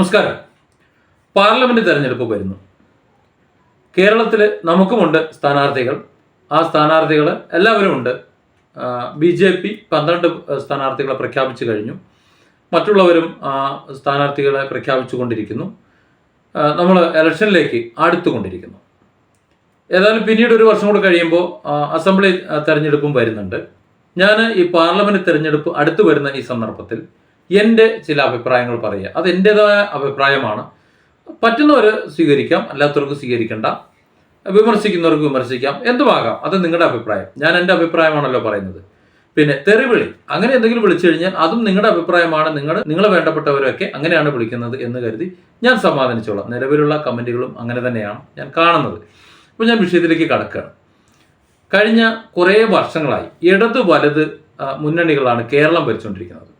നമസ്കാരം. പാർലമെന്റ് തെരഞ്ഞെടുപ്പ് വരുന്നു. കേരളത്തിൽ നമുക്കുമുണ്ട് സ്ഥാനാർത്ഥികൾ. ആ സ്ഥാനാർത്ഥികൾ എല്ലാവരും ഉണ്ട് ബി ജെ പി പന്ത്രണ്ട് സ്ഥാനാർത്ഥികളെ പ്രഖ്യാപിച്ചു കഴിഞ്ഞു. മറ്റുള്ളവരും സ്ഥാനാർത്ഥികളെ പ്രഖ്യാപിച്ചുകൊണ്ടിരിക്കുന്നു. നമ്മൾ ഇലക്ഷനിലേക്ക് അടുത്തുകൊണ്ടിരിക്കുന്നു. ഏതായാലും പിന്നീട് ഒരു വർഷം കൂടി കഴിയുമ്പോൾ അസംബ്ലി തെരഞ്ഞെടുപ്പും വരുന്നുണ്ട്. ഞാൻ ഈ പാർലമെന്റ് തെരഞ്ഞെടുപ്പ് അടുത്തു വരുന്ന ഈ സന്ദർഭത്തിൽ എന്റെ ചില അഭിപ്രായങ്ങൾ പറയുക. അത് എന്റെതായ അഭിപ്രായമാണ്. പറ്റുന്നവർ സ്വീകരിക്കാം അല്ലാത്തവർക്ക് സ്വീകരിക്കേണ്ട. വിമർശിക്കുന്നവർക്ക് വിമർശിക്കാം. എന്തുമാകാം? അത് നിങ്ങളുടെ അഭിപ്രായം. ഞാൻ എന്റെ അഭിപ്രായമാണല്ലോ പറയുന്നത്. പിന്നെ തെറിവിളി. അങ്ങനെ എന്തെങ്കിലും വിളിച്ചു കഴിഞ്ഞാൽ അതും നിങ്ങളുടെ അഭിപ്രായമാണ്. നിങ്ങൾ നിങ്ങളെ വേണ്ടപ്പെട്ടവരൊക്കെ അങ്ങനെയാണ് വിളിക്കുന്നത് എന്ന് കരുതി ഞാൻ സമാധാനിച്ചോളാം. നിലവിലുള്ള കമന്റുകളും അങ്ങനെ തന്നെയാണ് ഞാൻ കാണുന്നത്. അപ്പോൾ ഞാൻ വിഷയത്തിലേക്ക് കടക്കുകയാണ്. കഴിഞ്ഞ കുറേ വർഷങ്ങളായി ഇടത് വലത് മുന്നണികളാണ് കേരളം ഭരിച്ചുകൊണ്ടിരിക്കുന്നത്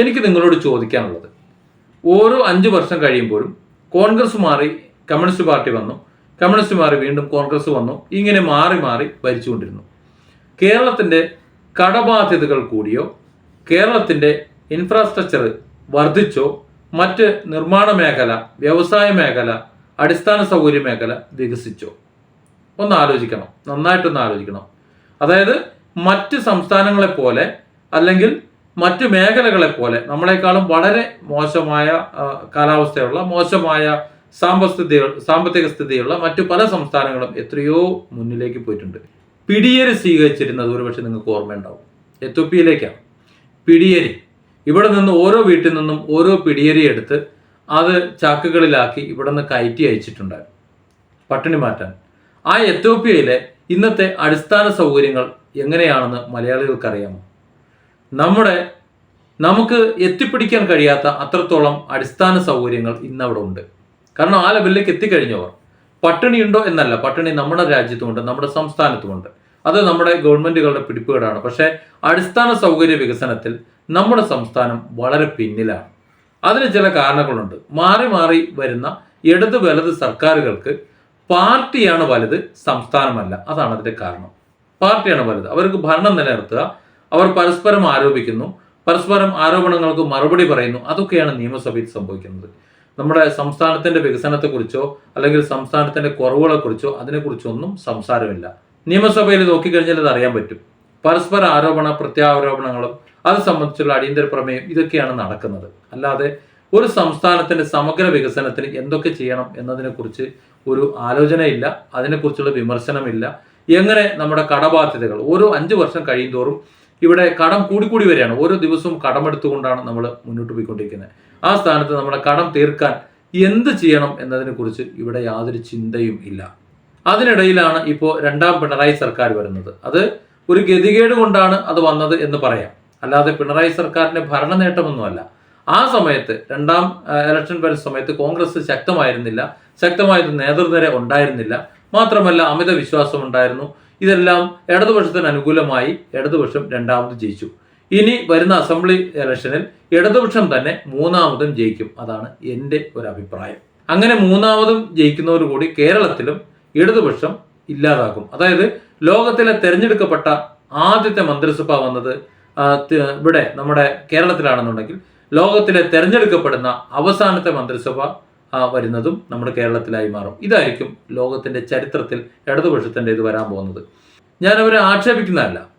എനിക്ക് നിങ്ങളോട് ചോദിക്കാനുള്ളത്. ഓരോ അഞ്ച് വർഷം കഴിയുമ്പോഴും കോൺഗ്രസ് മാറി കമ്മ്യൂണിസ്റ്റ് പാർട്ടി വന്നു. കമ്മ്യൂണിസ്റ്റ് മാറി വീണ്ടും കോൺഗ്രസ് വന്നു. ഇങ്ങനെ മാറി മാറി ഭരിച്ചുകൊണ്ടിരുന്നു. കേരളത്തിന്റെ കടബാധ്യതകൾ കൂടിയോ കേരളത്തിന്റെ ഇൻഫ്രാസ്ട്രക്ചർ വർദ്ധിച്ചോ മറ്റ് നിർമ്മാണ മേഖല വ്യവസായ മേഖല അടിസ്ഥാന സൗകര്യ മേഖല വികസിച്ചോ? ഒന്ന് ആലോചിക്കണം. നന്നായിട്ടൊന്ന് ആലോചിക്കണം. അതായത് മറ്റ് സംസ്ഥാനങ്ങളെ പോലെ അല്ലെങ്കിൽ മറ്റു മേഖലകളെ പോലെ നമ്മളെക്കാളും വളരെ മോശമായ കാലാവസ്ഥയുള്ള മോശമായ സാമ്പസ്ഥിതി സാമ്പത്തിക സ്ഥിതിയുള്ള മറ്റു പല സംസ്ഥാനങ്ങളും എത്രയോ മുന്നിലേക്ക് പോയിട്ടുണ്ട്. പിടിയേരി സ്വീകരിച്ചിരുന്നത് ഒരുപക്ഷെ നിങ്ങൾക്ക് ഓർമ്മയുണ്ടാവും. എത്യോപ്യയിലേക്കാണ്. പിടിയേരി. ഇവിടെ നിന്ന് ഓരോ വീട്ടിൽ നിന്നും ഓരോ പിടിയേരി എടുത്ത് അത് ചാക്കുകളിലാക്കി ഇവിടെ നിന്ന് കയറ്റി അയച്ചിട്ടുണ്ടായിരുന്നു. പട്ടിണി മാറ്റാൻ. ആ എത്യോപ്യയിലെ ഇന്നത്തെ അടിസ്ഥാന സൗകര്യങ്ങൾ എങ്ങനെയാണെന്ന് മലയാളികൾക്ക് അറിയാമോ നമ്മുടെ നമുക്ക് എത്തിപ്പിടിക്കാൻ കഴിയാത്ത അത്രത്തോളം അടിസ്ഥാന സൗകര്യങ്ങൾ ഇന്നവിടെ ഉണ്ട്. കാരണം ആ ലെവലിലേക്ക് എത്തിക്കഴിഞ്ഞവർ പട്ടിണിയുണ്ടോ എന്നല്ല പട്ടിണി നമ്മുടെ രാജ്യത്തുമുണ്ട് നമ്മുടെ സംസ്ഥാനത്തുമുണ്ട്. അത് നമ്മുടെ ഗവൺമെന്റുകളുടെ പിടിപ്പുകേടാണ്. പക്ഷേ അടിസ്ഥാന സൗകര്യ വികസനത്തിൽ നമ്മുടെ സംസ്ഥാനം വളരെ പിന്നിലാണ്. അതിന് ചില കാരണങ്ങളുണ്ട്. മാറി മാറി വരുന്ന ഇടത് വലത് സർക്കാരുകൾക്ക് പാർട്ടിയാണ് വലുത് സംസ്ഥാനമല്ല. അതാണ് അതിന്റെ കാരണം. പാർട്ടിയാണ് വലുത്. അവർക്ക് ഭരണം നിലനിർത്തുക അവർ പരസ്പരം ആരോപിക്കുന്നു പരസ്പരം ആരോപണങ്ങൾക്ക് മറുപടി പറയുന്നു. അതൊക്കെയാണ് നിയമസഭയിൽ സംഭവിക്കുന്നത്. നമ്മുടെ സംസ്ഥാനത്തിന്റെ വികസനത്തെക്കുറിച്ചോ അല്ലെങ്കിൽ സംസ്ഥാനത്തിന്റെ കുറവുകളെക്കുറിച്ചോ അതിനെക്കുറിച്ചൊന്നും സംസാരമില്ല. നിയമസഭയിൽ നോക്കിക്കഴിഞ്ഞാൽ അത് അറിയാൻ പറ്റും. പരസ്പര ആരോപണ പ്രത്യാരോപണങ്ങളും അത് സംബന്ധിച്ചുള്ള അടിയന്തര പ്രമേയം ഇതൊക്കെയാണ് നടക്കുന്നത്. അല്ലാതെ ഒരു സംസ്ഥാനത്തിന്റെ സമഗ്ര വികസനത്തിന് എന്തൊക്കെ ചെയ്യണം എന്നതിനെക്കുറിച്ച് ഒരു ആലോചനയില്ല അതിനെക്കുറിച്ചുള്ള വിമർശനമില്ല. എങ്ങനെ നമ്മുടെ കടബാധ്യതകൾ ഓരോ അഞ്ച് വർഷം കഴിയുന്തോറും ഇവിടെ കടം കൂടിക്കൂടി വരികയാണ്. ഓരോ ദിവസവും കടമെടുത്തുകൊണ്ടാണ് നമ്മൾ മുന്നോട്ട് പോയിക്കൊണ്ടിരിക്കുന്നത്. ആ സ്ഥാനത്ത് നമ്മുടെ കടം തീർക്കാൻ എന്ത് ചെയ്യണം എന്നതിനെക്കുറിച്ച് ഇവിടെ യാതൊരു ചിന്തയും ഇല്ല. അതിനിടയിലാണ് ഇപ്പോൾ രണ്ടാം പിണറായി സർക്കാർ വരുന്നത്. അത് ഒരു ഗതികേട് കൊണ്ടാണ് അത് വന്നത് എന്ന് പറയാം. അല്ലാതെ പിണറായി സർക്കാരിന്റെ ഭരണ നേട്ടമൊന്നുമല്ല ആ സമയത്ത് രണ്ടാം ഇലക്ഷൻ വരുന്ന സമയത്ത് കോൺഗ്രസ് ശക്തമായിരുന്നില്ല. ശക്തമായ നേതൃനിര ഉണ്ടായിരുന്നില്ല. മാത്രമല്ല അമിത വിശ്വാസം ഉണ്ടായിരുന്നു. ഇതെല്ലാം ഇടതുപക്ഷത്തിന് അനുകൂലമായി ഇടതുപക്ഷം രണ്ടാമത് ജയിച്ചു. ഇനി വരുന്ന അസംബ്ലി ഇലക്ഷനിൽ ഇടതുപക്ഷം തന്നെ മൂന്നാമതും ജയിക്കും. അതാണ് എന്റെ ഒരു അഭിപ്രായം. അങ്ങനെ മൂന്നാമതും ജയിക്കുന്നതോടുകൂടി കേരളത്തിലും ഇടതുപക്ഷം ഇല്ലാതാക്കും അതായത് ലോകത്തിലെ തെരഞ്ഞെടുക്കപ്പെട്ട ആദ്യത്തെ മന്ത്രിസഭ വന്നത് ഇവിടെ നമ്മുടെ കേരളത്തിലാണെന്നുണ്ടെങ്കിൽ ലോകത്തിലെ തെരഞ്ഞെടുക്കപ്പെടുന്ന അവസാനത്തെ മന്ത്രിസഭ വരുന്നതും നമ്മുടെ കേരളത്തിലായി മാറും. ഇതായിരിക്കും ലോകത്തിന്റെ ചരിത്രത്തിൽ ഇടതുപക്ഷത്തിന്റെ ഇത് വരാൻ പോകുന്നത്. ഞാൻ അവരെ ആക്ഷേപിക്കുന്നതല്ല.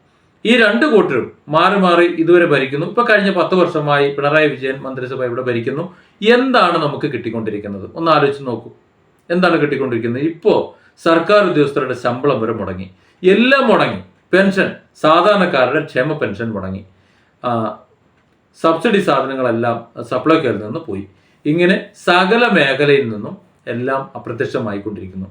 ഈ രണ്ട് കൂട്ടരും മാറി മാറി ഇതുവരെ ഭരിക്കുന്നു. ഇപ്പൊ കഴിഞ്ഞ പത്ത് വർഷമായി പിണറായി വിജയൻ മന്ത്രിസഭ ഇവിടെ ഭരിക്കുന്നു. എന്താണ് നമുക്ക് കിട്ടിക്കൊണ്ടിരിക്കുന്നത്? ഒന്ന് ആലോചിച്ച് നോക്കൂ. എന്താണ് കിട്ടിക്കൊണ്ടിരിക്കുന്നത്? ഇപ്പോ സർക്കാർ ഉദ്യോഗസ്ഥരുടെ ശമ്പളം വരെ മുടങ്ങി. എല്ലാം മുടങ്ങി. പെൻഷൻ സാധാരണക്കാരുടെ ക്ഷേമ പെൻഷൻ മുടങ്ങി. സബ്സിഡി സാധനങ്ങളെല്ലാം സപ്ലൈകോയിൽ നിന്ന് പോയി. ഇങ്ങനെ സകല മേഖലയിൽ നിന്നും എല്ലാം അപ്രത്യക്ഷമായിക്കൊണ്ടിരിക്കുന്നു.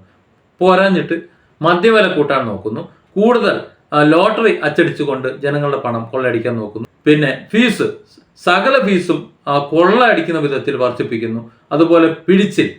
പോരാഞ്ഞിട്ട് മദ്യവില കൂട്ടാൻ നോക്കുന്നു. കൂടുതൽ ലോട്ടറി അച്ചടിച്ചുകൊണ്ട് ജനങ്ങളുടെ പണം കൊള്ളയടിക്കാൻ നോക്കുന്നു. പിന്നെ ഫീസ് സകല ഫീസും കൊള്ളയടിക്കുന്ന വിധത്തിൽ വർദ്ധിപ്പിക്കുന്നു. അതുപോലെ പിടിച്ചിൽ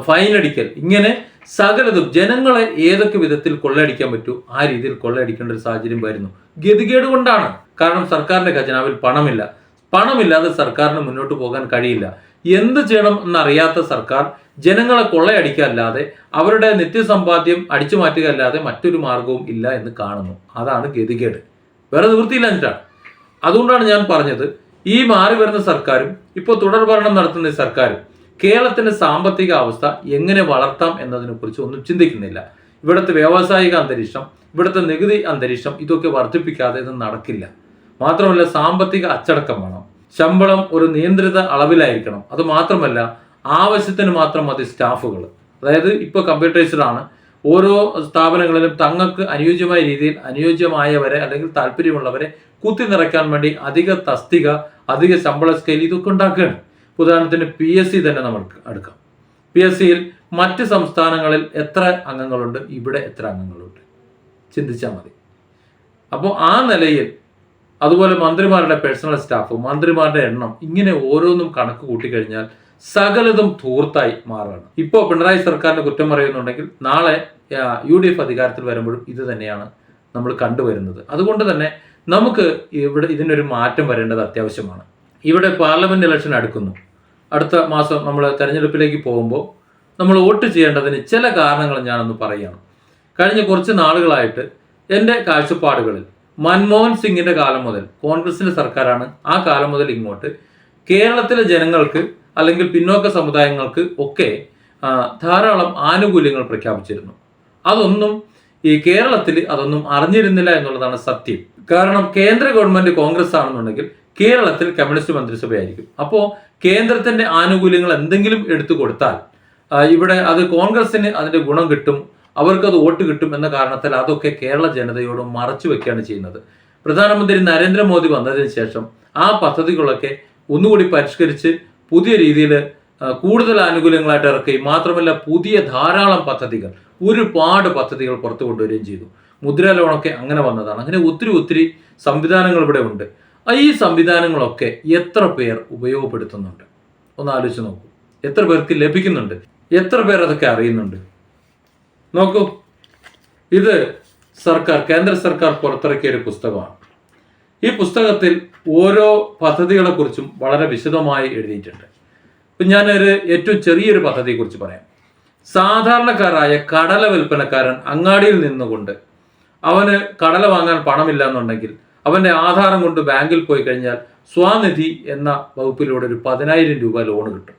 ഫൈനടിക്കൽ ഇങ്ങനെ സകലതും ജനങ്ങളെ ഏതൊക്കെ വിധത്തിൽ കൊള്ളയടിക്കാൻ പറ്റൂ ആ രീതിയിൽ കൊള്ളയടിക്കേണ്ട ഒരു സാഹചര്യം വരുന്നു. ഗതികേട് കൊണ്ടാണ്. കാരണം സർക്കാരിന്റെ ഖജനാവിൽ പണമില്ല. പണമില്ലാതെ സർക്കാരിന് മുന്നോട്ട് പോകാൻ കഴിയില്ല. എന്ത് ചെയ്യണം എന്നറിയാത്ത സർക്കാർ ജനങ്ങളെ കൊള്ളയടിക്കല്ലാതെ അവരുടെ നിത്യസമ്പാദ്യം അടിച്ചു മാറ്റുക അല്ലാതെ മറ്റൊരു മാർഗവും ഇല്ല എന്ന് കാണുന്നു. അതാണ് ഗതികേട്. വേറെ നിവൃത്തിയില്ല എന്നിട്ടാണ്. അതുകൊണ്ടാണ് ഞാൻ പറഞ്ഞത് ഈ മാറി വരുന്ന സർക്കാരും ഇപ്പോൾ തുടർ ഭരണം നടത്തുന്ന സർക്കാരും കേരളത്തിന്റെ സാമ്പത്തിക അവസ്ഥ എങ്ങനെ വളർത്താം എന്നതിനെ കുറിച്ച് ഒന്നും ചിന്തിക്കുന്നില്ല. ഇവിടുത്തെ വ്യാവസായിക അന്തരീക്ഷം ഇവിടുത്തെ നികുതി അന്തരീക്ഷം ഇതൊക്കെ വർദ്ധിപ്പിക്കാതെ ഇത് നടക്കില്ല. മാത്രമല്ല സാമ്പത്തിക അച്ചടക്കം വേണം. ശമ്പളം ഒരു നിയന്ത്രിത അളവിലായിരിക്കണം. അത് മാത്രമല്ല ആവശ്യത്തിന് മാത്രം മതി സ്റ്റാഫുകൾ അതായത് ഇപ്പോൾ കമ്പ്യൂട്ടറൈസ്ഡ് ആണ് ഓരോ സ്ഥാപനങ്ങളിലും തങ്ങൾക്ക് അനുയോജ്യമായ രീതിയിൽ അനുയോജ്യമായവരെ അല്ലെങ്കിൽ താല്പര്യമുള്ളവരെ കുത്തി നിറയ്ക്കാൻ വേണ്ടി അധിക തസ്തിക അധിക ശമ്പള സ്കെയിൽ ഇതൊക്കെ ഉണ്ടാക്കുകയാണ്. ഉദാഹരണത്തിന് പി എസ് സി തന്നെ നമുക്ക് എടുക്കാം. പി എസ് സിയിൽ മറ്റ് സംസ്ഥാനങ്ങളിൽ എത്ര അംഗങ്ങളുണ്ട്? ഇവിടെ എത്ര അംഗങ്ങളുണ്ട്? ചിന്തിച്ചാൽ മതി. അപ്പോൾ ആ നിലയിൽ അതുപോലെ മന്ത്രിമാരുടെ പേഴ്സണൽ സ്റ്റാഫ് മന്ത്രിമാരുടെ എണ്ണം ഇങ്ങനെ ഓരോന്നും കണക്ക് കൂട്ടിക്കഴിഞ്ഞാൽ സകലതും തൂർത്തായി മാറുകയാണ്. ഇപ്പോൾ പിണറായി സർക്കാരിന് കുറ്റം പറയുന്നുണ്ടെങ്കിൽ നാളെ യു ഡി എഫ് അധികാരത്തിൽ വരുമ്പോഴും ഇത് തന്നെയാണ് നമ്മൾ കണ്ടുവരുന്നത്. അതുകൊണ്ട് തന്നെ നമുക്ക് ഇവിടെ ഇതിനൊരു മാറ്റം വരേണ്ടത് അത്യാവശ്യമാണ്. ഇവിടെ പാർലമെന്റ് ഇലക്ഷൻ അടുക്കുന്നു. അടുത്ത മാസം നമ്മൾ തെരഞ്ഞെടുപ്പിലേക്ക് പോകുമ്പോൾ നമ്മൾ വോട്ട് ചെയ്യേണ്ടതിന് ചില കാരണങ്ങൾ ഞാനൊന്ന് പറയുകയാണ് കഴിഞ്ഞ കുറച്ച് നാളുകളായിട്ട് എന്റെ കാഴ്ചപ്പാടുകളിൽ മൻമോഹൻ സിംഗിന്റെ കാലം മുതൽ കോൺഗ്രസിന്റെ സർക്കാരാണ് ആ കാലം മുതൽ ഇങ്ങോട്ട്. കേരളത്തിലെ ജനങ്ങൾക്ക് അല്ലെങ്കിൽ പിന്നോക്ക സമുദായങ്ങൾക്ക് ഒക്കെ ധാരാളം ആനുകൂല്യങ്ങൾ പ്രഖ്യാപിച്ചിരുന്നു. അതൊന്നും ഈ കേരളത്തിൽ അതൊന്നും അറിഞ്ഞിരുന്നില്ല എന്നുള്ളതാണ് സത്യം. കാരണം കേന്ദ്ര ഗവൺമെന്റ് കോൺഗ്രസ് ആണെന്നുണ്ടെങ്കിൽ കേരളത്തിൽ കമ്മ്യൂണിസ്റ്റ് മന്ത്രിസഭയായിരിക്കും. അപ്പോൾ കേന്ദ്രത്തിന്റെ ആനുകൂല്യങ്ങൾ എന്തെങ്കിലും എടുത്തു കൊടുത്താൽ ഇവിടെ അത് കോൺഗ്രസിന് അതിന്റെ ഗുണം കിട്ടും അവർക്ക് അത് വോട്ട് കിട്ടും എന്ന കാരണത്താൽ അതൊക്കെ കേരള ജനതയോട് മറച്ചു വെക്കുകയാണ് ചെയ്യുന്നത്. പ്രധാനമന്ത്രി നരേന്ദ്രമോദി വന്നതിന് ശേഷം ആ പദ്ധതികളൊക്കെ ഒന്നുകൂടി പരിഷ്കരിച്ച് പുതിയ രീതിയിൽ കൂടുതൽ ആനുകൂല്യങ്ങളായിട്ട് ഇറക്കുകയും മാത്രമല്ല പുതിയ ധാരാളം പദ്ധതികൾ ഒരുപാട് പദ്ധതികൾ പുറത്തു കൊണ്ടുവരികയും ചെയ്തു. മുദ്രാ ലോണൊക്കെ അങ്ങനെ വന്നതാണ്. അങ്ങനെ ഒത്തിരി ഒത്തിരി സംവിധാനങ്ങൾ ഇവിടെ ഉണ്ട്. ഈ സംവിധാനങ്ങളൊക്കെ എത്ര പേർ ഉപയോഗപ്പെടുത്തുന്നുണ്ട്? ഒന്ന് ആലോചിച്ച് നോക്കൂ. എത്ര പേർക്ക് ലഭിക്കുന്നുണ്ട്? എത്ര പേർ അതൊക്കെ അറിയുന്നുണ്ട്? നോക്കൂ. ഇത് സർക്കാർ കേന്ദ്ര സർക്കാർ പുറത്തിറക്കിയ ഒരു പുസ്തകമാണ്. ഈ പുസ്തകത്തിൽ ഓരോ പദ്ധതികളെക്കുറിച്ചും വളരെ വിശദമായി എഴുതിയിട്ടുണ്ട്. ഇപ്പം ഞാനൊരു ഏറ്റവും ചെറിയൊരു പദ്ധതിയെക്കുറിച്ച് പറയാം. സാധാരണക്കാരായ കടല വിൽപ്പനക്കാരൻ അങ്ങാടിയിൽ നിന്നുകൊണ്ട് അവന് കടല വാങ്ങാൻ പണമില്ല എന്നുണ്ടെങ്കിൽ അവന്റെ ആധാരം കൊണ്ട് ബാങ്കിൽ പോയി കഴിഞ്ഞാൽ സ്വാനിധി എന്ന വകുപ്പിലൂടെ ഒരു പതിനായിരം രൂപ ലോൺ കിട്ടും.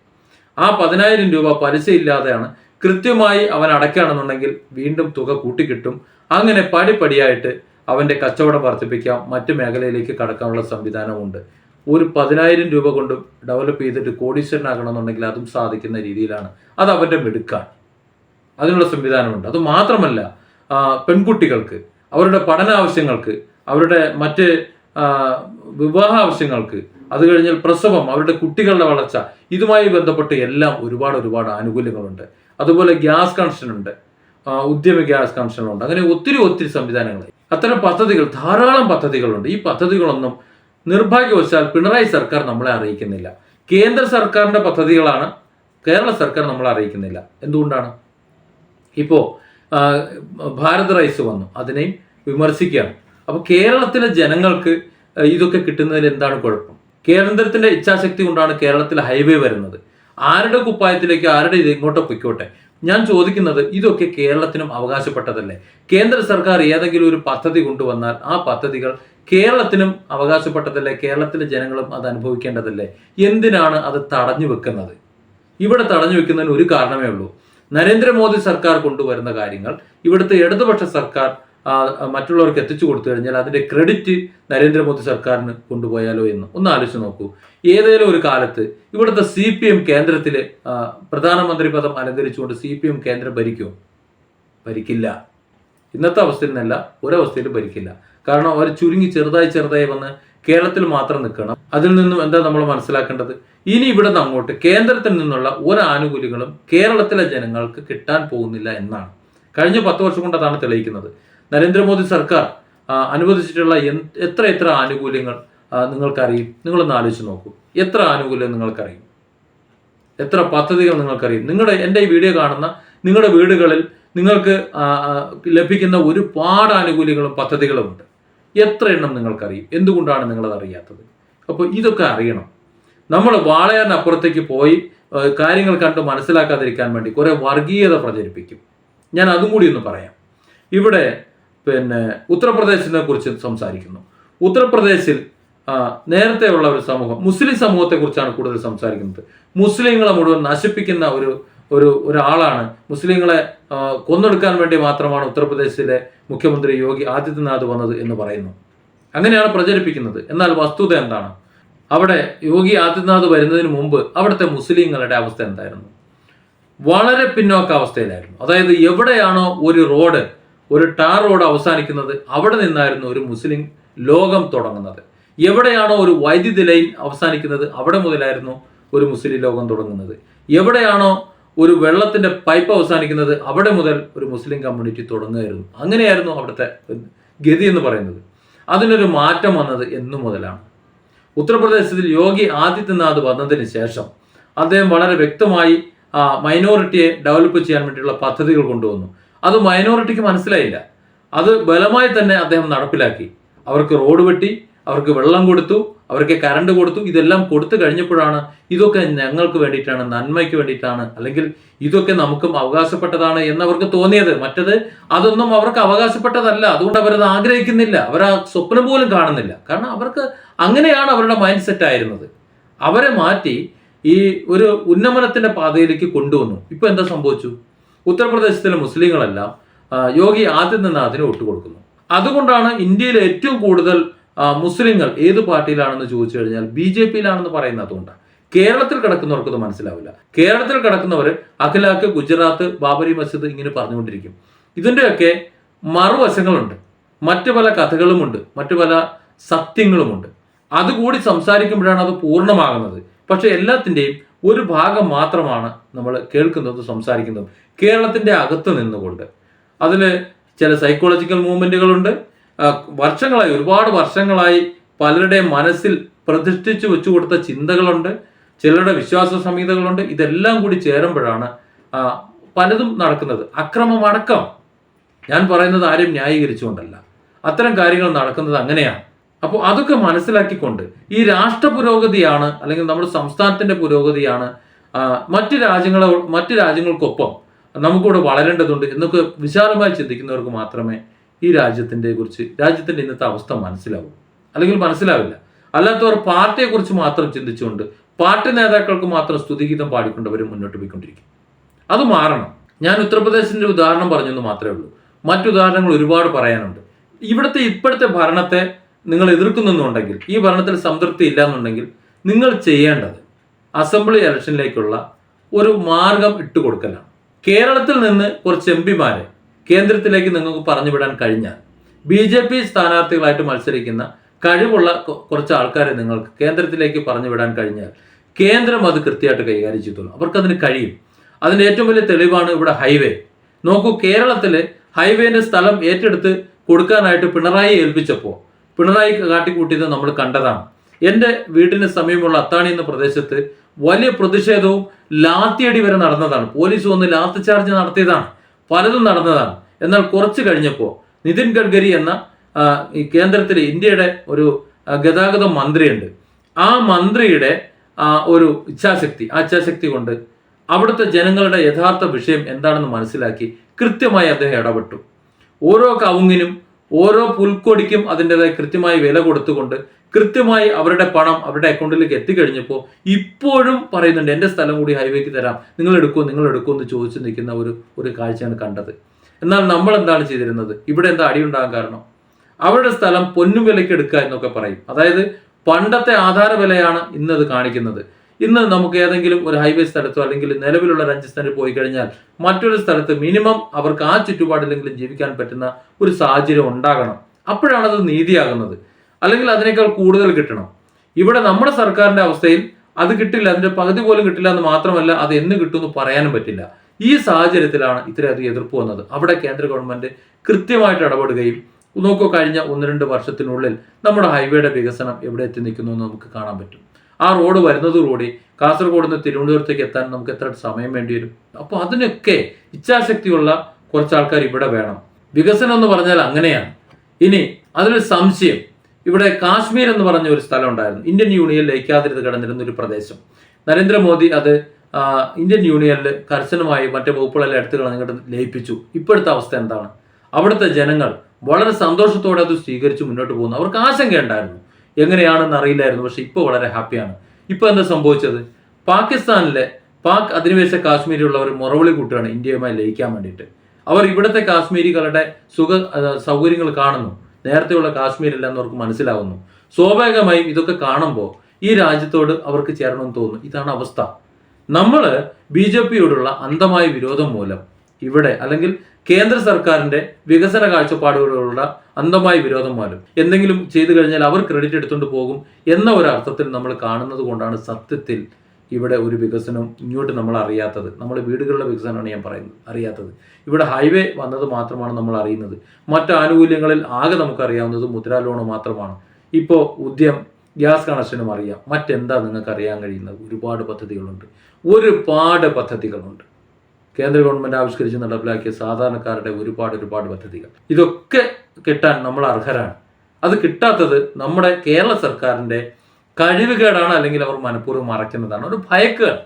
ആ പതിനായിരം രൂപ പലിശയില്ലാതെയാണ് കൃത്യമായി അവൻ അടയ്ക്കുകയാണെന്നുണ്ടെങ്കിൽ വീണ്ടും തുക കൂട്ടിക്കിട്ടും. അങ്ങനെ പടിപടിയായിട്ട് അവന്റെ കച്ചവടം വർദ്ധിപ്പിക്കാം. മറ്റു മേഖലയിലേക്ക് കടക്കാനുള്ള സംവിധാനമുണ്ട് ഒരു പതിനായിരം രൂപ കൊണ്ടും ഡെവലപ്പ് ചെയ്തിട്ട് കോടീശ്വരനാകണമെന്നുണ്ടെങ്കിൽ അതും സാധിക്കുന്ന രീതിയിലാണ്. അത് അവന്റെ മിടുക്കാണ്. അതിനുള്ള സംവിധാനമുണ്ട്. അത് മാത്രമല്ല പെൺകുട്ടികൾക്ക് അവരുടെ പഠന ആവശ്യങ്ങൾക്ക് അവരുടെ മറ്റ് വിവാഹ ആവശ്യങ്ങൾക്ക് അത് കഴിഞ്ഞാൽ പ്രസവം അവരുടെ കുട്ടികളുടെ വളർച്ച ഇതുമായി ബന്ധപ്പെട്ട് എല്ലാം ഒരുപാട് ഒരുപാട് ആനുകൂല്യങ്ങളുണ്ട്. അതുപോലെ ഗ്യാസ് കണക്ഷൻ ഉണ്ട്. ഉദ്യമ ഗ്യാസ് കണക്ഷനുണ്ട് അങ്ങനെ ഒത്തിരി ഒത്തിരി സംവിധാനങ്ങൾ. അത്തരം പദ്ധതികൾ ധാരാളം പദ്ധതികളുണ്ട്. ഈ പദ്ധതികളൊന്നും നിർഭാഗ്യവശാൽ പിണറായി സർക്കാർ നമ്മളെ അറിയിക്കുന്നില്ല. കേന്ദ്ര സർക്കാരിന്റെ പദ്ധതികളാണ് കേരള സർക്കാർ നമ്മളെ അറിയിക്കുന്നില്ല. എന്തുകൊണ്ടാണ്? ഇപ്പോൾ ഭാരത് റൈസ് വന്നു. അതിനെയും വിമർശിക്കുകയാണ്. അപ്പോൾ കേരളത്തിലെ ജനങ്ങൾക്ക് ഇതൊക്കെ കിട്ടുന്നതിൽ എന്താണ് കുഴപ്പം? കേന്ദ്രത്തിന്റെ ഇച്ഛാശക്തി കൊണ്ടാണ് കേരളത്തിൽ ഹൈവേ വരുന്നത്. ആരുടെ കുപ്പായത്തിലേക്ക് ആരുടെ ഇത് ഇങ്ങോട്ടോ പൊയ്ക്കോട്ടെ? ഞാൻ ചോദിക്കുന്നത് ഇതൊക്കെ കേരളത്തിനും അവകാശപ്പെട്ടതല്ലേ? കേന്ദ്ര സർക്കാർ ഏതെങ്കിലും ഒരു പദ്ധതി കൊണ്ടുവന്നാൽ ആ പദ്ധതികൾ കേരളത്തിനും അവകാശപ്പെട്ടതല്ലേ? കേരളത്തിലെ ജനങ്ങളും അത് അനുഭവിക്കേണ്ടതല്ലേ? എന്തിനാണ് അത് തടഞ്ഞു വെക്കുന്നത്? ഇവിടെ തടഞ്ഞു വെക്കുന്നതിന് ഒരു കാരണമേ ഉള്ളൂ. നരേന്ദ്രമോദി സർക്കാർ കൊണ്ടുവരുന്ന കാര്യങ്ങൾ ഇവിടുത്തെ ഇടതുപക്ഷ സർക്കാർ മറ്റുള്ളവർക്ക് എത്തിച്ചു കൊടുത്തു കഴിഞ്ഞാൽ അതിന്റെ ക്രെഡിറ്റ് നരേന്ദ്രമോദി സർക്കാരിന് കൊണ്ടുപോയാലോ എന്ന് ഒന്ന് ആലോചിച്ച് നോക്കൂ. ഏതെങ്കിലും ഒരു കാലത്ത് ഇവിടുത്തെ സി പി എം കേന്ദ്രത്തിൽ പ്രധാനമന്ത്രി പദം അലങ്കരിച്ചുകൊണ്ട് സി പി എം കേന്ദ്രം ഭരിക്കും ഭരിക്കില്ല. ഇന്നത്തെ അവസ്ഥയിൽ നിന്നല്ല ഒരവസ്ഥയിലും ഭരിക്കില്ല. കാരണം അവർ ചുരുങ്ങി ചെറുതായി ചെറുതായി വന്ന് കേരളത്തിൽ മാത്രം നിൽക്കണം. അതിൽ നിന്നും എന്താ നമ്മൾ മനസ്സിലാക്കേണ്ടത്? ഇനി ഇവിടെ നിന്ന് അങ്ങോട്ട് കേന്ദ്രത്തിൽ നിന്നുള്ള ഒരു ആനുകൂല്യങ്ങളും കേരളത്തിലെ ജനങ്ങൾക്ക് കിട്ടാൻ പോകുന്നില്ല എന്നാണ്. കഴിഞ്ഞ പത്ത് വർഷം കൊണ്ട് അതാണ് തെളിയിക്കുന്നത്. നരേന്ദ്രമോദി സർക്കാർ അനുവദിച്ചിട്ടുള്ള എത്ര എത്ര ആനുകൂല്യങ്ങൾ നിങ്ങൾക്കറിയും? നിങ്ങളൊന്ന് ആലോചിച്ച് നോക്കൂ. എത്ര ആനുകൂല്യം നിങ്ങൾക്കറിയും? എത്ര പദ്ധതികൾ നിങ്ങൾക്കറിയും? നിങ്ങളുടെ എന്റെ ഈ വീഡിയോ കാണുന്ന നിങ്ങളുടെ വീടുകളിൽ നിങ്ങൾക്ക് ലഭിക്കുന്ന ഒരുപാട് ആനുകൂല്യങ്ങളും പദ്ധതികളും ഉണ്ട്. എത്ര എണ്ണം നിങ്ങൾക്കറിയും? എന്തുകൊണ്ടാണ് നിങ്ങളത് അറിയാത്തത് അപ്പോൾ ഇതൊക്കെ അറിയണം. നമ്മൾ വാളയാറിനപ്പുറത്തേക്ക് പോയി കാര്യങ്ങൾ കണ്ട് മനസ്സിലാക്കാതിരിക്കാൻ വേണ്ടി കുറേ വർഗീയത പ്രചരിപ്പിക്കും. ഞാൻ അതും കൂടി ഒന്ന് പറയാം. ഇവിടെ പിന്നെ ഉത്തർപ്രദേശിനെ കുറിച്ച് സംസാരിക്കുന്നു. ഉത്തർപ്രദേശിൽ നേരത്തെ ഉള്ള ഒരു സമൂഹം മുസ്ലിം സമൂഹത്തെ കുറിച്ചാണ് കൂടുതൽ സംസാരിക്കുന്നത്. മുസ്ലിങ്ങളെ മുഴുവൻ നശിപ്പിക്കുന്ന ഒരു ഒരു ഒരാളാണ് മുസ്ലിങ്ങളെ കൊന്നൊടുക്കാൻ വേണ്ടി മാത്രമാണ് ഉത്തർപ്രദേശിലെ മുഖ്യമന്ത്രി യോഗി ആദിത്യനാഥ് വന്നത് എന്ന് പറയുന്നു. അങ്ങനെയാണ് പ്രചരിപ്പിക്കുന്നത്. എന്നാൽ വസ്തുത എന്താണ്? അവിടെ യോഗി ആദിത്യനാഥ് വരുന്നതിന് മുമ്പ് അവിടുത്തെ മുസ്ലിങ്ങളുടെ അവസ്ഥ എന്തായിരുന്നു? വളരെ പിന്നോക്ക അവസ്ഥയിലായിരുന്നു അതായത് എവിടെയാണോ ഒരു റോഡ് ഒരു ടാർ റോഡ് അവസാനിക്കുന്നത് അവിടെ നിന്നായിരുന്നു ഒരു മുസ്ലിം ലോകം തുടങ്ങുന്നത്. എവിടെയാണോ ഒരു വൈദ്യുതി ലൈൻ അവസാനിക്കുന്നത് അവിടെ മുതലായിരുന്നു ഒരു മുസ്ലിം ലോകം തുടങ്ങുന്നത്. എവിടെയാണോ ഒരു വെള്ളത്തിന്റെ പൈപ്പ് അവസാനിക്കുന്നത് അവിടെ മുതൽ ഒരു മുസ്ലിം കമ്മ്യൂണിറ്റി തുടങ്ങുകയായിരുന്നു അങ്ങനെയായിരുന്നു അവിടുത്തെ ഗതി എന്ന് പറയുന്നത്. അതിനൊരു മാറ്റം വന്നത് എന്നു മുതലാണ്. ഉത്തർപ്രദേശത്തിൽ യോഗി ആദിത്യനാഥ് വന്നതിന് ശേഷം അദ്ദേഹം വളരെ വ്യക്തമായി മൈനോറിറ്റിയെ ഡെവലപ്പ് ചെയ്യാൻ വേണ്ടിയുള്ള പദ്ധതികൾ കൊണ്ടുവന്നു. അത് മൈനോറിറ്റിക്ക് മനസ്സിലായില്ല. അത് ബലമായി തന്നെ അദ്ദേഹം നടപ്പിലാക്കി. അവർക്ക് റോഡ് വെട്ടി അവർക്ക് വെള്ളം കൊടുത്തു അവർക്ക് കറണ്ട് കൊടുത്തു ഇതെല്ലാം കൊടുത്തു കഴിഞ്ഞപ്പോഴാണ് ഇതൊക്കെ ഞങ്ങൾക്ക് വേണ്ടിയിട്ടാണ് നന്മയ്ക്ക് വേണ്ടിയിട്ടാണ് അല്ലെങ്കിൽ ഇതൊക്കെ നമുക്കും അവകാശപ്പെട്ടതാണ് എന്ന് അവർക്ക് തോന്നിയത്. മറ്റത് അതൊന്നും അവർക്ക് അവകാശപ്പെട്ടതല്ല. അതുകൊണ്ട് അവരത് ആഗ്രഹിക്കുന്നില്ല. അവർ ആ സ്വപ്നം പോലും കാണുന്നില്ല. കാരണം അവർക്ക് അങ്ങനെയാണ് അവരുടെ മൈൻഡ് സെറ്റ് ആയിരുന്നത്. അവരെ മാറ്റി ഈ ഒരു ഉന്നമനത്തിന്റെ പാതയിലേക്ക് കൊണ്ടുവന്നു. ഇപ്പൊ എന്താ സംഭവിച്ചു? ഉത്തർപ്രദേശത്തിലെ മുസ്ലിങ്ങളെല്ലാം യോഗി ആദിത്യനാഥിന് കൊടുക്കുന്നു. അതുകൊണ്ടാണ് ഇന്ത്യയിൽ ഏറ്റവും കൂടുതൽ മുസ്ലിങ്ങൾ ഏത് പാർട്ടിയിലാണെന്ന് ചോദിച്ചു കഴിഞ്ഞാൽ ബി ജെ പിയിലാണെന്ന് പറയുന്നത് അതുകൊണ്ടാണ് കേരളത്തിൽ കിടക്കുന്നവർക്കൊന്നും മനസ്സിലാവില്ല. കേരളത്തിൽ കിടക്കുന്നവർ അഖിലാക്ക് ഗുജറാത്ത് ബാബരി മസ്ജിദ് ഇങ്ങനെ പറഞ്ഞുകൊണ്ടിരിക്കും. ഇതിന്റെയൊക്കെ മറുവശങ്ങളുണ്ട്. മറ്റു പല കഥകളുമുണ്ട്. മറ്റു പല സത്യങ്ങളുമുണ്ട്. അതുകൂടി സംസാരിക്കുമ്പോഴാണ് അത് പൂർണമാകുന്നത്. പക്ഷെ എല്ലാത്തിന്റെയും ഒരു ഭാഗം മാത്രമാണ് നമ്മൾ കേൾക്കുന്നതും സംസാരിക്കുന്നതും. കേരളത്തിന്റെ അകത്ത് നിന്നുകൊണ്ട്. അതിൽ ചില സൈക്കോളജിക്കൽ മൂവ്മെന്റുകളുണ്ട് വർഷങ്ങളായി ഒരുപാട് വർഷങ്ങളായി പലരുടെ മനസ്സിൽ പ്രതിഷ്ഠിച്ചു വെച്ചു കൊടുത്ത ചിന്തകളുണ്ട്. ചിലരുടെ വിശ്വാസ സംഹിതകളുണ്ട്. ഇതെല്ലാം കൂടി ചേരുമ്പോഴാണ് പലതും നടക്കുന്നത്. അക്രമമടക്കം. ഞാൻ പറയുന്നത് ആരും ന്യായീകരിച്ചുകൊണ്ടല്ല. അത്തരം കാര്യങ്ങൾ നടക്കുന്നത് അങ്ങനെയാണ്. അപ്പോൾ അതൊക്കെ മനസ്സിലാക്കിക്കൊണ്ട് ഈ രാഷ്ട്ര പുരോഗതിയാണ് അല്ലെങ്കിൽ നമ്മുടെ സംസ്ഥാനത്തിന്റെ പുരോഗതിയാണ് മറ്റു രാജ്യങ്ങളെ മറ്റ് രാജ്യങ്ങൾക്കൊപ്പം നമുക്കിവിടെ വളരേണ്ടതുണ്ട് എന്നൊക്കെ വിശാലമായി ചിന്തിക്കുന്നവർക്ക് മാത്രമേ ഈ രാജ്യത്തിന്റെ കുറിച്ച് രാജ്യത്തിന്റെ ഇന്നത്തെ അവസ്ഥ മനസ്സിലാവൂ. അല്ലെങ്കിൽ മനസ്സിലാവില്ല. അല്ലാത്തവർ പാർട്ടിയെ കുറിച്ച് മാത്രം ചിന്തിച്ചുകൊണ്ട് പാർട്ടി നേതാക്കൾക്ക് മാത്രം സ്തുതിഗീതം പാടിക്കൊണ്ടവർ മുന്നോട്ട് പോയിക്കൊണ്ടിരിക്കും. അത് മാറണം. ഞാൻ ഉത്തർപ്രദേശിന്റെ ഉദാഹരണം പറഞ്ഞെന്ന് മാത്രമേ ഉള്ളൂ. മറ്റു ഉദാഹരണങ്ങൾ ഒരുപാട് പറയാനുണ്ട്. ഇവിടുത്തെ ഇപ്പോഴത്തെ ഭരണത്തെ നിങ്ങൾ എതിർക്കുന്നുണ്ടെങ്കിൽ ഈ ഭരണത്തിൽ സംതൃപ്തി ഇല്ല എന്നുണ്ടെങ്കിൽ നിങ്ങൾ ചെയ്യേണ്ടത് അസംബ്ലി ഇലക്ഷനിലേക്കുള്ള ഒരു മാർഗം ഇട്ടുകൊടുക്കലാണ്. കേരളത്തിൽ നിന്ന് കുറച്ച് എം പിമാരെ കേന്ദ്രത്തിലേക്ക് നിങ്ങൾക്ക് പറഞ്ഞുവിടാൻ കഴിഞ്ഞാൽ ബി ജെ പി സ്ഥാനാർത്ഥികളായിട്ട് മത്സരിക്കുന്ന കഴിവുള്ള കുറച്ച് ആൾക്കാരെ നിങ്ങൾക്ക് കേന്ദ്രത്തിലേക്ക് പറഞ്ഞു വിടാൻ കഴിഞ്ഞാൽ കേന്ദ്രം അത് കൃത്യമായിട്ട് കൈകാര്യം ചെയ്തോളും അവർക്കതിന് കഴിയും. അതിന്റെ ഏറ്റവും വലിയ തെളിവാണ് ഇവിടെ ഹൈവേ. നോക്കൂ കേരളത്തിൽ ഹൈവേന്റെ സ്ഥലം ഏറ്റെടുത്ത് കൊടുക്കാനായിട്ട് പിണറായി ഏൽപ്പിച്ചപ്പോൾ പിണറായി കാട്ടിക്കൂട്ടിയത് നമ്മൾ കണ്ടതാണ്. എന്റെ വീടിന് സമീപമുള്ള അത്താണി എന്ന പ്രദേശത്ത് വലിയ പ്രതിഷേധവും ലാത്തിയടി വരെ നടന്നതാണ്. പോലീസ് വന്ന് ലാത്തി ചാർജ് നടത്തിയതാണ്. പലതും നടന്നതാണ്. എന്നാൽ കുറച്ച് കഴിഞ്ഞപ്പോൾ നിതിൻ ഗഡ്കരി എന്ന കേന്ദ്രത്തിലെ ഇന്ത്യയുടെ ഒരു ഗതാഗത മന്ത്രിയുണ്ട്. ആ മന്ത്രിയുടെ ഒരു ഇച്ഛാശക്തി ആ ഇച്ഛാശക്തി കൊണ്ട് അവിടുത്തെ ജനങ്ങളുടെ യഥാർത്ഥ വിഷയം എന്താണെന്ന് മനസ്സിലാക്കി കൃത്യമായി അദ്ദേഹം ഇടപെട്ടു. ഓരോ കവുങ്ങിനും ഓരോ പുൽക്കൊടിക്കും അതിന്റെതായ കൃത്യമായി വില കൊടുത്തുകൊണ്ട് കൃത്യമായി അവരുടെ പണം അവരുടെ അക്കൗണ്ടിലേക്ക് എത്തിക്കഴിഞ്ഞപ്പോൾ ഇപ്പോഴും പറയുന്നുണ്ട് എന്റെ സ്ഥലം കൂടി ഹൈവേക്ക് തരാം. നിങ്ങൾ എടുക്കുമോ നിങ്ങൾ എടുക്കുമോ എന്ന് ചോദിച്ചു നിൽക്കുന്ന ഒരു ഒരു കാഴ്ചയാണ് കണ്ടത്. എന്നാൽ നമ്മൾ എന്താണ് ചെയ്തിരുന്നത്? ഇവിടെ എന്താ അടിയുണ്ടാകാൻ കാരണം? അവരുടെ സ്ഥലം പൊന്നും വിലയ്ക്ക് എടുക്കുക എന്നൊക്കെ പറയും. അതായത് പണ്ടത്തെ ആധാര വിലയാണ് ഇന്നത് കാണിക്കുന്നത്. ഇന്ന് നമുക്ക് ഏതെങ്കിലും ഒരു ഹൈവേ സ്ഥലത്തോ അല്ലെങ്കിൽ നിലവിലുള്ള ഒരു അഞ്ച് സ്ഥലത്ത് പോയി കഴിഞ്ഞാൽ മറ്റൊരു സ്ഥലത്ത് മിനിമം അവർക്ക് ആ ചുറ്റുപാടിലെങ്കിലും ജീവിക്കാൻ പറ്റുന്ന ഒരു സാഹചര്യം ഉണ്ടാകണം. അപ്പോഴാണ് അത് നീതിയാകുന്നത്. അല്ലെങ്കിൽ അതിനേക്കാൾ കൂടുതൽ കിട്ടണം. ഇവിടെ നമ്മുടെ സർക്കാരിന്റെ അവസ്ഥയിൽ അത് കിട്ടില്ല അതിന്റെ പകുതി പോലും കിട്ടില്ല എന്ന് മാത്രമല്ല അത് എന്ന് കിട്ടുമെന്ന് പറയാനും പറ്റില്ല. ഈ സാഹചര്യത്തിലാണ് ഇത്രയധികം എതിർപ്പ് വന്നത്. അവിടെ കേന്ദ്ര ഗവൺമെന്റ് കൃത്യമായിട്ട് ഇടപെടുകയും നോക്കൂ കഴിഞ്ഞ ഒന്ന് രണ്ട് വർഷത്തിനുള്ളിൽ നമ്മുടെ ഹൈവേയുടെ വികസനം എവിടെ എത്തി നിൽക്കുന്നു എന്ന് നമുക്ക് കാണാൻ പറ്റും. ആ റോഡ് വരുന്നതോടുകൂടി കാസർഗോഡ് നിന്ന് തിരുവനന്തപുരത്തേക്ക് എത്താൻ നമുക്ക് എത്ര സമയം വേണ്ടി വരും? അപ്പോൾ അതിനൊക്കെ ഇച്ഛാശക്തിയുള്ള കുറച്ച് ആൾക്കാർ ഇവിടെ വേണം. വികസനം എന്ന് പറഞ്ഞാൽ അങ്ങനെയാണ്. ഇനി അതിലൊരു സംശയം. ഇവിടെ കാശ്മീർ എന്ന് പറഞ്ഞ ഒരു സ്ഥലം ഉണ്ടായിരുന്നു. ഇന്ത്യൻ യൂണിയൻ ലയിക്കാതിരുന്ന് കിടന്നിരുന്ന ഒരു പ്രദേശം. നരേന്ദ്രമോദി അത് ഇന്ത്യൻ യൂണിയനിൽ കർശനമായി മറ്റേ വകുപ്പുകളെല്ലാം എടുത്തു കളഞ്ഞിട്ട് ലയിപ്പിച്ചു. ഇപ്പോഴത്തെ അവസ്ഥ എന്താണ്? അവിടുത്തെ ജനങ്ങൾ വളരെ സന്തോഷത്തോടെ അത് സ്വീകരിച്ച് മുന്നോട്ട് പോകുന്നു. അവർക്ക് ആശങ്കയുണ്ടായിരുന്നു എങ്ങനെയാണെന്ന് അറിയില്ലായിരുന്നു പക്ഷെ ഇപ്പോൾ വളരെ ഹാപ്പിയാണ്. ഇപ്പോൾ എന്താ സംഭവിച്ചത്? പാകിസ്ഥാനിലെ പാക് അധിനിവേശ കാശ്മീരിലുള്ളവർ മുറവിളി കൂട്ടുകയാണ് ഇന്ത്യയുമായി ലയിക്കാൻ വേണ്ടിയിട്ട്. അവർ ഇവിടുത്തെ കാശ്മീരികളുടെ സുഖ സൗകര്യങ്ങൾ കാണുന്നു. നേരത്തെയുള്ള കാശ്മീരില്ല എന്നവർക്ക് മനസ്സിലാവുന്നു. സ്വാഭാവികമായും ഇതൊക്കെ കാണുമ്പോൾ ഈ രാജ്യത്തോട് അവർക്ക് ചേരണമെന്ന് തോന്നുന്നു. ഇതാണ് അവസ്ഥ. നമ്മൾ ബി ജെ പിയോടുള്ള അന്ധമായ വിരോധം മൂലം ഇവിടെ അല്ലെങ്കിൽ കേന്ദ്ര സർക്കാരിന്റെ വികസന കാഴ്ചപ്പാടുകളോടുള്ള അന്ധമായ വിരോധം മൂലം. എന്തെങ്കിലും ചെയ്തു കഴിഞ്ഞാൽ അവർ ക്രെഡിറ്റ് എടുത്തുകൊണ്ട് പോകും എന്ന ഒരു അർത്ഥത്തിൽ നമ്മൾ കാണുന്നത് കൊണ്ടാണ് സത്യത്തിൽ ഇവിടെ ഒരു വികസനം ഇങ്ങോട്ട് നമ്മൾ അറിയാത്തത്. നമ്മൾ വീടുകളുടെ വികസനമാണ് ഞാൻ പറയുന്നത് അറിയാത്തത്. ഇവിടെ ഹൈവേ വന്നത് മാത്രമാണ് നമ്മൾ അറിയുന്നത്. മറ്റു ആനുകൂല്യങ്ങളിൽ ആകെ നമുക്കറിയാവുന്നത് മുദ്രാ ലോണ് മാത്രമാണ്. ഇപ്പോൾ ഉദ്യം ഗ്യാസ് കണക്ഷനും അറിയാം. മറ്റെന്താ നിങ്ങൾക്ക് അറിയാൻ കഴിയുന്നത്? ഒരുപാട് പദ്ധതികളുണ്ട്. ഒരുപാട് പദ്ധതികളുണ്ട്. കേന്ദ്ര ഗവൺമെന്റ് ആവിഷ്കരിച്ച് നടപ്പിലാക്കിയ സാധാരണക്കാരുടെ ഒരുപാട് ഒരുപാട് പദ്ധതികൾ. ഇതൊക്കെ കിട്ടാൻ നമ്മൾ അർഹരാണ്. അത് കിട്ടാത്തത് നമ്മുടെ കേരള സർക്കാരിന്റെ കഴിവുകേടാണ് അല്ലെങ്കിൽ അവർ മനഃപൂർവം മറയ്ക്കുന്നതാണ്. ഒരു ഭയക്കേട്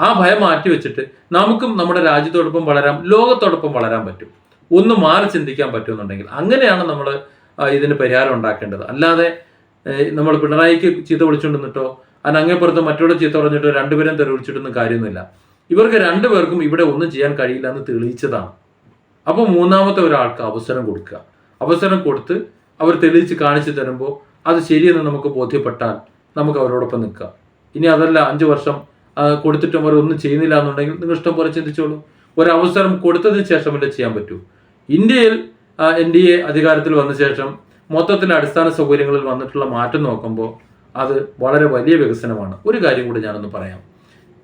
ആ ഭയം മാറ്റി വെച്ചിട്ട് നമുക്കും നമ്മുടെ രാജ്യത്തോടൊപ്പം വളരാം ലോകത്തോടൊപ്പം വളരാൻ പറ്റും. ഒന്ന് മാറി ചിന്തിക്കാൻ പറ്റുമെന്നുണ്ടെങ്കിൽ അങ്ങനെയാണ് നമ്മൾ ഇതിന് പരിഹാരം ഉണ്ടാക്കേണ്ടത്. അല്ലാതെ നമ്മൾ പിണറായിക്ക് ചീത്ത വിളിച്ചുകൊണ്ട് നിന്നിട്ടോ അതിന് അങ്ങേപ്പുറത്ത് മറ്റുള്ള ചീത്ത പറഞ്ഞിട്ടോ രണ്ടുപേരും തെറി വിളിച്ചിട്ടൊന്നും കാര്യമൊന്നുമില്ല. ഇവർക്ക് രണ്ടുപേർക്കും ഇവിടെ ഒന്നും ചെയ്യാൻ കഴിയില്ല എന്ന് തെളിയിച്ചതാണ്. അപ്പോൾ മൂന്നാമത്തെ ഒരാൾക്ക് അവസരം കൊടുക്കുക. അവസരം കൊടുത്ത് അവർ തെളിയിച്ച് കാണിച്ചു തരുമ്പോൾ അത് ശരിയെന്ന് നമുക്ക് ബോധ്യപ്പെട്ടാൽ നമുക്ക് അവരോടൊപ്പം നിൽക്കാം ഇനി അതല്ല അഞ്ച് വർഷം കൊടുത്തിട്ടും അവർ ഒന്നും ചെയ്യുന്നില്ല എന്നുണ്ടെങ്കിൽ നിങ്ങൾ ഇഷ്ടം പോലെ ചിന്തിച്ചോളൂ. ഒരവസരം കൊടുത്തതിന് ശേഷമല്ലേ ചെയ്യാൻ പറ്റൂ. ഇന്ത്യയിൽ എൻ ഡി എ അധികാരത്തിൽ വന്ന ശേഷം മൊത്തത്തിൽ അടിസ്ഥാന സൗകര്യങ്ങളിൽ വന്നിട്ടുള്ള മാറ്റം നോക്കുമ്പോൾ അത് വളരെ വലിയ വികസനമാണ്. ഒരു കാര്യം കൂടി ഞാനൊന്ന് പറയാം.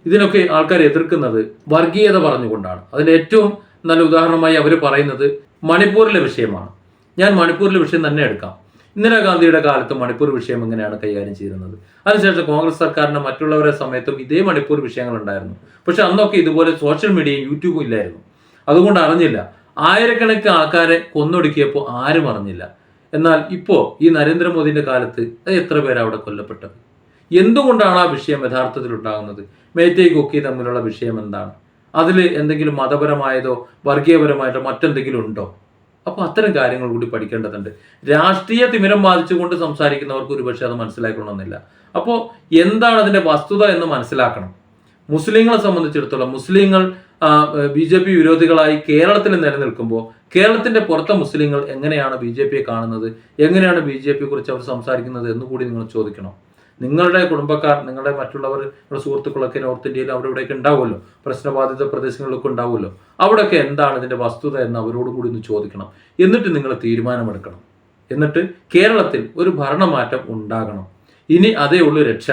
ഇതിനൊക്കെ ആൾക്കാർ എതിർക്കുന്നത് വർഗീയത പറഞ്ഞുകൊണ്ടാണ്. അതിന് ഏറ്റവും നല്ല ഉദാഹരണമായി അവർ പറയുന്നത് മണിപ്പൂരിലെ വിഷയമാണ്. ഞാൻ മണിപ്പൂരിലെ വിഷയം തന്നെ എടുക്കാം. ഇന്ദിരാഗാന്ധിയുടെ കാലത്ത് മണിപ്പൂർ വിഷയം എങ്ങനെയാണ് കൈകാര്യം ചെയ്യുന്നത് അതിനുശേഷം കോൺഗ്രസ് സർക്കാരിന്റെ മറ്റുള്ളവരെ സമയത്തും ഇതേ മണിപ്പൂർ വിഷയങ്ങൾ ഉണ്ടായിരുന്നു പക്ഷെ അന്നൊക്കെ ഇതുപോലെ സോഷ്യൽ മീഡിയയും യൂട്യൂബും ഇല്ലായിരുന്നു. അതുകൊണ്ട് അറിഞ്ഞില്ല. ആയിരക്കണക്കിന് ആൾക്കാരെ കൊന്നൊടുക്കിയപ്പോൾ ആരും അറിഞ്ഞില്ല. എന്നാൽ ഇപ്പോൾ ഈ നരേന്ദ്രമോദിന്റെ കാലത്ത് അത് എത്ര പേരവിടെ കൊല്ലപ്പെട്ടത്? എന്തുകൊണ്ടാണ് ആ വിഷയം യഥാർത്ഥത്തിൽ ഉണ്ടാകുന്നത് മേത്തേ കൊക്കി തമ്മിലുള്ള വിഷയം എന്താണ്? അതിൽ എന്തെങ്കിലും മതപരമായതോ വർഗീയപരമായതോ മറ്റെന്തെങ്കിലും ഉണ്ടോ? അപ്പോൾ അത്തരം കാര്യങ്ങൾ കൂടി പഠിക്കേണ്ടതുണ്ട്. രാഷ്ട്രീയ തിമിരം ബാധിച്ചുകൊണ്ട് സംസാരിക്കുന്നവർക്ക് ഒരുപക്ഷെ അത് മനസ്സിലാക്കണമെന്നില്ല അപ്പോൾ എന്താണ് അതിന്റെ വസ്തുത എന്ന് മനസ്സിലാക്കണം. മുസ്ലിങ്ങളെ സംബന്ധിച്ചിടത്തോളം മുസ്ലിങ്ങൾ ബി ജെ പി വിരോധികളായി കേരളത്തിൽ നിലനിൽക്കുമ്പോൾ കേരളത്തിന്റെ പുറത്തെ മുസ്ലിങ്ങൾ എങ്ങനെയാണ് ബി ജെ പിയെ കാണുന്നത്? എങ്ങനെയാണ് ബി ജെ പിയെ കുറിച്ച് അവർ സംസാരിക്കുന്നത് എന്ന് കൂടി നിങ്ങൾ ചോദിക്കണം. നിങ്ങളുടെ കുടുംബക്കാർ നിങ്ങളുടെ മറ്റുള്ളവർ നിങ്ങളുടെ സുഹൃത്തുക്കളൊക്കെ നോർത്ത് ഇന്ത്യയിൽ അവിടെ ഇവിടെയൊക്കെ ഉണ്ടാവുമല്ലോ. പ്രശ്നബാധിത പ്രദേശങ്ങളിലൊക്കെ ഉണ്ടാവുമല്ലോ. അവിടെയൊക്കെ എന്താണ് ഇതിന്റെ വസ്തുത എന്ന് അവരോട് കൂടി ഒന്ന് ചോദിക്കണം. എന്നിട്ട് നിങ്ങൾ തീരുമാനമെടുക്കണം. എന്നിട്ട് കേരളത്തിൽ ഒരു ഭരണമാറ്റം ഉണ്ടാകണം. ഇനി അതേ ഉള്ളൂ രക്ഷ.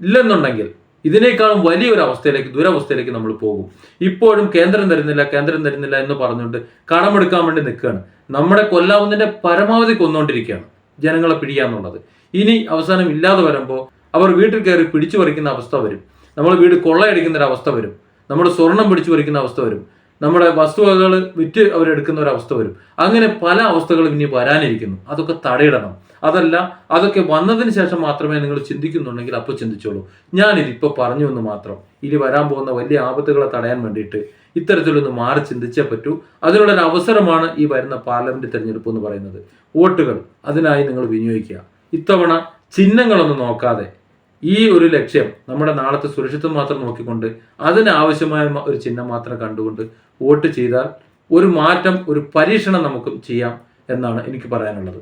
ഇല്ലെന്നുണ്ടെങ്കിൽ ഇതിനേക്കാളും വലിയൊരു അവസ്ഥയിലേക്ക് ദുരവസ്ഥയിലേക്ക് നമ്മൾ പോകും. ഇപ്പോഴും കേന്ദ്രം തരുന്നില്ല കേന്ദ്രം തരുന്നില്ല എന്ന് പറഞ്ഞുകൊണ്ട് കടമെടുക്കാൻ വേണ്ടി നിൽക്കുകയാണ്. നമ്മുടെ കൊല്ലാവുന്നതിന്റെ പരമാവധി കൊന്നുകൊണ്ടിരിക്കുകയാണ് ജനങ്ങളെ പിടിക്കാന്നുള്ളത് ഇനി അവസാനം ഇല്ലാതെ വരുമ്പോൾ അവർ വീട്ടിൽ കയറി പിടിച്ചു പറിക്കുന്ന അവസ്ഥ വരും. നമ്മൾ വീട് കൊള്ളയടിക്കുന്ന ഒരു അവസ്ഥ വരും. നമ്മുടെ സ്വർണം പിടിച്ചു പറിക്കുന്ന അവസ്ഥ വരും. നമ്മുടെ വസ്തുവകകൾ വിറ്റ് അവരെടുക്കുന്ന ഒരു അവസ്ഥ വരും. അങ്ങനെ പല അവസ്ഥകളും ഇനി വരാനിരിക്കുന്നു. അതൊക്കെ തടയിടണം. അതല്ല അതൊക്കെ വന്നതിന് ശേഷം മാത്രമേ നിങ്ങൾ ചിന്തിക്കുന്നുണ്ടെങ്കിൽ അപ്പോൾ ചിന്തിച്ചോളൂ. ഞാനിതിപ്പോൾ പറഞ്ഞു എന്ന് മാത്രം. ഇനി വരാൻ പോകുന്ന വലിയ ആപത്തുകളെ തടയാൻ വേണ്ടിയിട്ട് ഇത്തരത്തിലൊന്ന് മാറി ചിന്തിച്ചേ പറ്റൂ. അതിനുള്ളൊരു അവസരമാണ് ഈ വരുന്ന പാർലമെന്റ് തിരഞ്ഞെടുപ്പ് എന്ന് പറയുന്നത്. വോട്ടുകൾ അതിനായി നിങ്ങൾ വിനിയോഗിക്കുക. ഇത്തവണ ചിഹ്നങ്ങളൊന്നും നോക്കാതെ ഈ ഒരു ലക്ഷ്യം നമ്മുടെ നാളത്തെ സുരക്ഷിതം മാത്രം നോക്കിക്കൊണ്ട് അതിനാവശ്യമായ ഒരു ചിഹ്നം മാത്രം കണ്ടുകൊണ്ട് വോട്ട് ചെയ്താൽ ഒരു മാറ്റം ഒരു പരീക്ഷണം നമുക്ക് ചെയ്യാം എന്നാണ് എനിക്ക് പറയാനുള്ളത്.